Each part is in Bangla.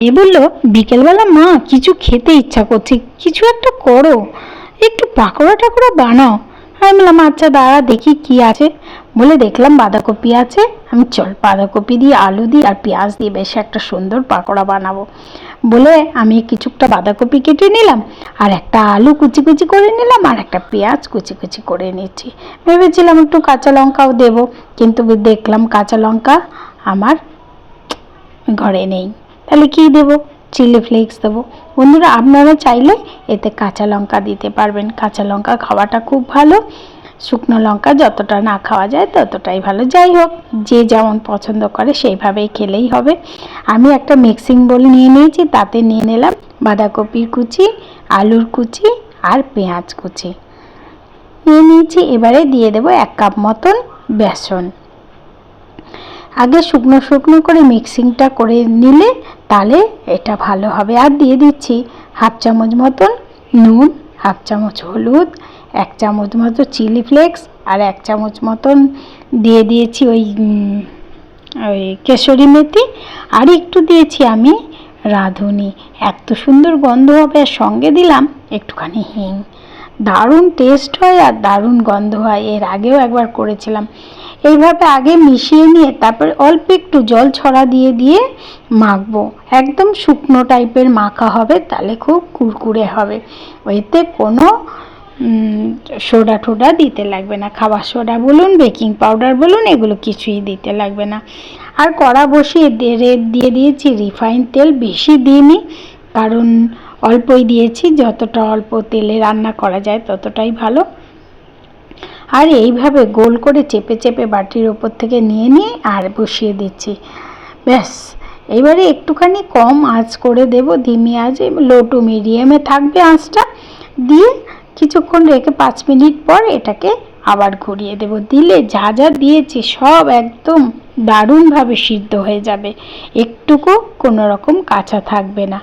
এ বলল, বিকেলবেলা মা কিছু খেতে ইচ্ছা করছে, কিছু একটা করো, একটু পাকোড়া টাকোড়া বানাও। আমি বললাম আচ্ছা দাঁড়া, দেখি কি আছে। বলে দেখলাম বাঁধাকপি আছে। আমি চল, বাঁধাকপি দিয়ে আলু দিয়ে আর পেঁয়াজ দিয়ে বেশ একটা সুন্দর পাকোড়া বানাবো। বলে আমি কিছুটা বাঁধাকপি কেটে নিলাম, আর একটা আলু কুচি কুচি করে নিলাম, আর একটা পেঁয়াজ কুচি কুচি করে নিচ্ছি। ভেবেছিলাম একটু কাঁচা লঙ্কাও দেবো, কিন্তু দেখলাম কাঁচা লঙ্কা আমার ঘরে নেই। তাহলে কী দেবো? চিলি ফ্লেক্স দেবো। বন্ধুরা, আপনারা চাইলে এতে কাঁচা লঙ্কা দিতে পারবেন। কাঁচা লঙ্কা খাওয়াটা খুব ভালো। শুকনো লঙ্কা যতটা না খাওয়া যায় ততটাই ভালো। যাই হোক, যে যেমন পছন্দ করে সেইভাবেই খেলেই হবে। আমি একটা মিক্সিং বোল নিয়ে নিয়েছি, তাতে নিয়ে নিলাম বাঁধাকপির কুচি, আলুর কুচি আর পেঁয়াজ কুচি। নিয়ে নিয়েছি, এবারে দিয়ে দেবো এক কাপ মতন বেসন। আগে শুকনো শুকনো করে মিক্সিংটা করে নিলে তাহলে এটা ভালো হবে। আর দিয়ে দিচ্ছি হাফ চামচ মতন নুন, হাফ চামচ হলুদ, এক চামচ মতো চিলি ফ্লেক্স আর এক চামচ মতন দিয়ে দিয়েছি ওই ওই কেশরি মেথি। আর একটু দিয়েছি আমি রাঁধুনি। এত সুন্দর গন্ধ হবে আর সঙ্গে দিলাম একটুখানি হিং। দারুণ টেস্ট হয় আর দারুণ গন্ধ হয়। এর আগেও একবার করেছিলাম। এইভাবে আগে মিশিয়ে নিয়ে তারপরে অল্প একটু জল ছড়া দিয়ে দিয়ে মাখবো। একদম শুকনো টাইপের মাখা হবে, তাহলে খুব কুরকুরে হবে। ওইতে কোনো সোডা টোডা দিতে লাগবে না। খাবার সোডা বলুন, বেকিং পাউডার বলুন, এগুলো কিছুই দিতে লাগবে না। আর কড়া বসিয়ে দিয়ে দিয়ে দিয়েছি, রিফাইন তেল বেশি দিইনি, কারণ অল্পই দিয়েছি, যতটা অল্প তেলে রান্না করা যায় ততটাই ভালো। আর এইভাবে গোল করে চেপে চেপে বাটির ওপর থেকে নিয়ে নিয়ে আর বসিয়ে দিচ্ছি। ব্যাস, এবারে একটুখানি কম আঁচ করে দেব, ধিমি আঁচে লো টু মিডিয়ামে থাকবে আঁচটা। দিয়ে কিছুক্ষণ রেখে পাঁচ মিনিট পর এটাকে আবার ঘুরিয়ে দেব। দিলে যা যা দিয়েছি সব একদম দারুণভাবে সিদ্ধ হয়ে যাবে। একটুকু কোনো রকম কাঁচা থাকবে না।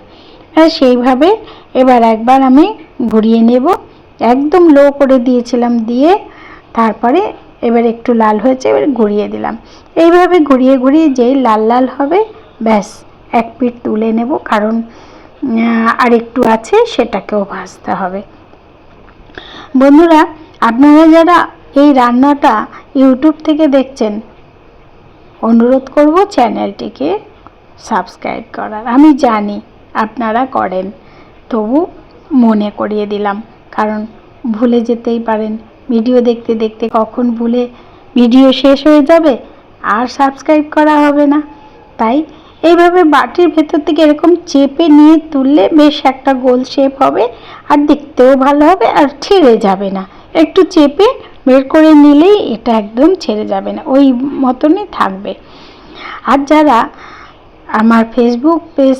হ্যাঁ সেইভাবে এবার একবার আমি ঘুরিয়ে নেব। একদম লো করে দিয়েছিলাম, দিয়ে তারপরে এবার একটু লাল হয়েছে, এবার ঘুরিয়ে দিলাম। এইভাবে ঘুরিয়ে ঘুরিয়ে যেই লাল লাল হবে, ব্যাস, এক পিঠ তুলে নেব, কারণ আর একটু আছে, সেটাকেও ভাজতে হবে। বন্ধুরা, আপনারা যারা এই রান্নাটা ইউটিউব থেকে দেখছেন, অনুরোধ করব চ্যানেলটিকে সাবস্ক্রাইব করার। আমি জানি আপনারা করেন, তবু মনে করিয়ে দিলাম, কারণ ভুলে যেতেই পারেন। ভিডিও দেখতে দেখতে কখন ভুলে ভিডিও শেষ হয়ে যাবে, আর সাবস্ক্রাইব করা হবে না। তাই এইভাবে বাটির ভেতর থেকে এরকম চেপে নিয়ে তুললে বেশ একটা গোল শেপ হবে, আর দেখতেও ভালো হবে, আর ছেড়ে যাবে না। একটু চেপে বের করে নিলেই এটা একদম ছেড়ে যাবে না, ওই মতনই থাকবে। আর যারা আমার ফেসবুক পেজ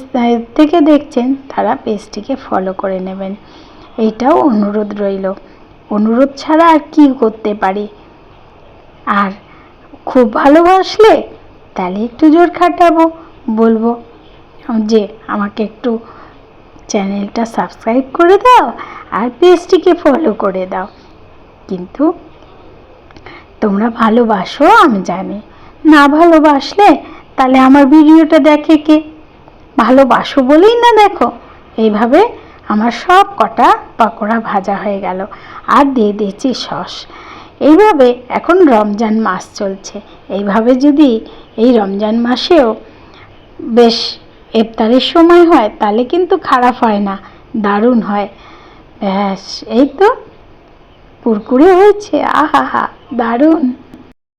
থেকে দেখছেন, তারা পেজটিকে ফলো করে নেবেন। এইটাও অনুরোধ রইল। অনুরোধ ছাড়া আর কি করতে পারি? আর খুব ভালোবাসলে তাহলে একটু জোর খাটাবো, বলব যে আমাকে একটু চ্যানেলটা সাবস্ক্রাইব করে দাও আর পেজটিকে ফলো করে দাও। কিন্তু তোমরা ভালোবাসো, আমি জানি। না ভালোবাসলে তাহলে আমার ভিডিওটা দেখে কে? ভালোবাসো বলেই না দেখো। এইভাবে আমার সব কটা পকোড়া ভাজা হয়ে গেল। আর দিয়ে দিয়েছি সস। এইভাবে এখন রমজান মাস চলছে। এইভাবে যদি এই রমজান মাসেও বেশ ইফতারের সময় হয়, তাহলে কিন্তু খারাপ হয় না। দারুণ হয়। ব্যাস, এই তো কুরকুরে হয়েছে। আহা হা দারুণ।